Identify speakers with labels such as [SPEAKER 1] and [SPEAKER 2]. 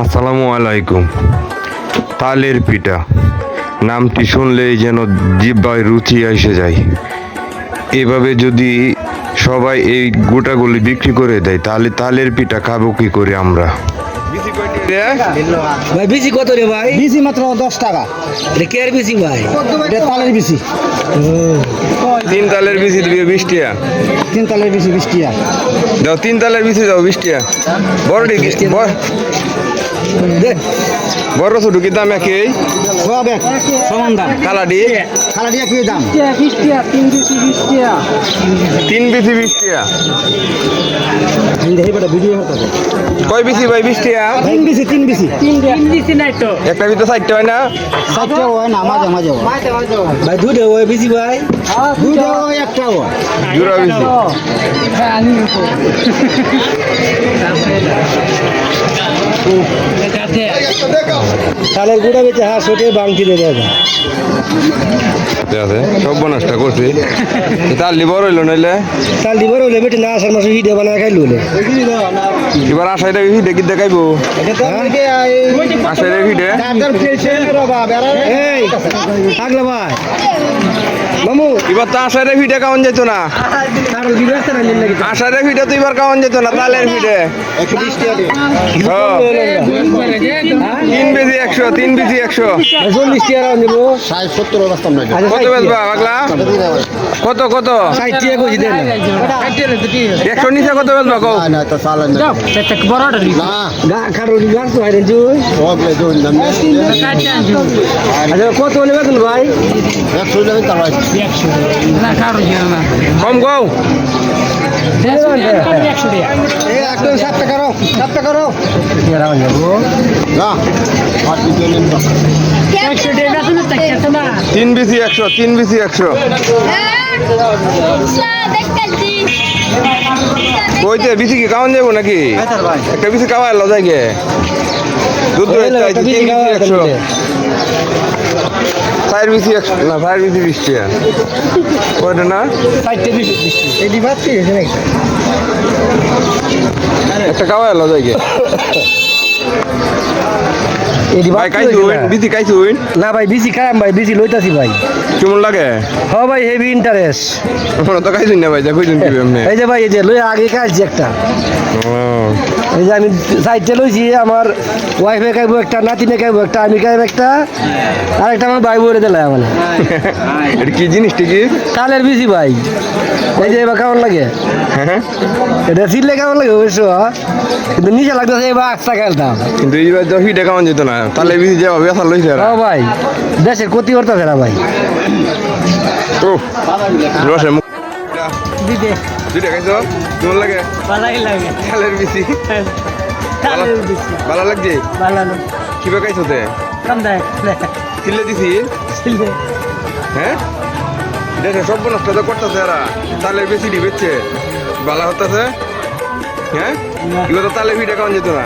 [SPEAKER 1] আসসালামু আলাইকুম। তালের পিঠা। নামটি শুনলেই যেন জিব্বায় রুচি এসে যায়। এভাবে যদি সবাই এই গোটাগুলি বিক্রি করে দেয় তাহলে তালের পিঠা খাব কি করে আমরা?
[SPEAKER 2] ভাই বিসি কত রে ভাই?
[SPEAKER 3] বিসি মাত্র দশ টাকা।
[SPEAKER 2] এটা কে আর বিসি ভাই?
[SPEAKER 3] এটা তালের বিসি
[SPEAKER 1] তিন তালের দিবে বিশ
[SPEAKER 3] তিন তালের বিসি বিশ টাকা
[SPEAKER 1] দাও তিন তালের দাও বিশ বড় বড় ছোট কি দাম একই?
[SPEAKER 3] সমান দাম।
[SPEAKER 1] কালাডি
[SPEAKER 3] খালা দিয়ে কি দাম।
[SPEAKER 1] তিন বিচি বিশ
[SPEAKER 3] হতে
[SPEAKER 1] কয় বিচি ভাই বিশ টাকা?
[SPEAKER 3] তিন বিসি তিন বিসি
[SPEAKER 1] একটা ভিতরে চারটে হয় না?
[SPEAKER 3] চারটে হয় না মাঝে মাঝে হয়।
[SPEAKER 2] ভাই দুটো ওই বিসি ভাই।
[SPEAKER 3] হয় একটা হয়।
[SPEAKER 1] জোড়া বিচি
[SPEAKER 2] তালের গুঁড়া বেঁচে হাঁস সোটে বাংটি
[SPEAKER 1] দেবে আছে সব বনাসটা করছি। তালি বড় হইল নইলে?
[SPEAKER 2] তাল দিব হইলে বেটে না আসার মাসে ভিডিও বানায় খাইলো
[SPEAKER 1] এবার আশাই রে ভিডে কি দেখাইবো। আশাই রে ভিডে
[SPEAKER 2] এই ভাই। মামু
[SPEAKER 1] এবার তো আশাই রে ভিডে কাউন যেত না। রে ভিডে তো এবার কাউন যেত না তালের ভিডে হ্যাঁ। তিন বেজি একশো তিন বেজি একশো।
[SPEAKER 2] চল্লিশ
[SPEAKER 3] সত্তর
[SPEAKER 1] কত পাগলা? কত একশো নিচে কত বেচবা কও?
[SPEAKER 3] না তো চালেন না।
[SPEAKER 2] গা খারো গান তো হাইরেন জুই।
[SPEAKER 3] সব লেগে দাম
[SPEAKER 2] আচ্ছা কত হলে বেতন ভাই?
[SPEAKER 3] একশো লেগে তার
[SPEAKER 1] কম কও।
[SPEAKER 3] একদম সাত টাকা। রো সাত টাকা। রো না আর দিতে নেন
[SPEAKER 1] তিন বিসি একশো তিন বিসি একশো। কইতে বিসি কি কাউন যাব নাকি? একটা বিসি কাওয়া এলো যায় গে দুধ চাইছি তিন বিসি একশো। ফায়ার বিসি একশো না ফায়ার বিসি বিশ টাকা। কয়টা না? একটা কাওয়া এলো যায় গে
[SPEAKER 2] না ভাই বিসি খাম ভাই বিসি লইতাছি ভাই।
[SPEAKER 1] কেমন লাগে?
[SPEAKER 2] হ ভাই হেভি ইন্টারেস্ট
[SPEAKER 1] আমরা তো না ভাই যা কইছেন কি এমনি
[SPEAKER 2] এই যে ভাই এই যে লই আগে খাইছি একটা। এই যে আমি সাইডটা লইছি আমার ওয়াইফে খাইবো একটা নাতিনে খাইবো একটা আমি খাইবো একটা আর একটা আমার ভাই বলে দিলাম মানে
[SPEAKER 1] এটা কি জিনিস কি
[SPEAKER 2] তালের বিসি ভাই। এই যে এবার কেমন লাগে?
[SPEAKER 1] হ্যাঁ
[SPEAKER 2] এটা ছিললে কেমন লাগে অবশ্য কিন্তু নিচে লাগতেছে এবার আস্তা খেলতাম।
[SPEAKER 1] কিন্তু এইবার তো হিটে কেমন যেত না তাহলে বিসি যাওয়া বেসা লইছে
[SPEAKER 2] হ ভাই দেশের ক্ষতি করতেছে না ভাই।
[SPEAKER 1] ও রসে মুখ। দুইটা খাইছো? কেমন লাগে? ভালো লাগছে? কিবা খাইছো তে? ছিলে দিছি? হ্যাঁ? দেখে সব নষ্ট তো করতেছে এরা তালের বেশি বেচছে ভালো হতেছে? হ্যাঁ? এগুলো তো তালে ভিড়ে কেমন যেত না।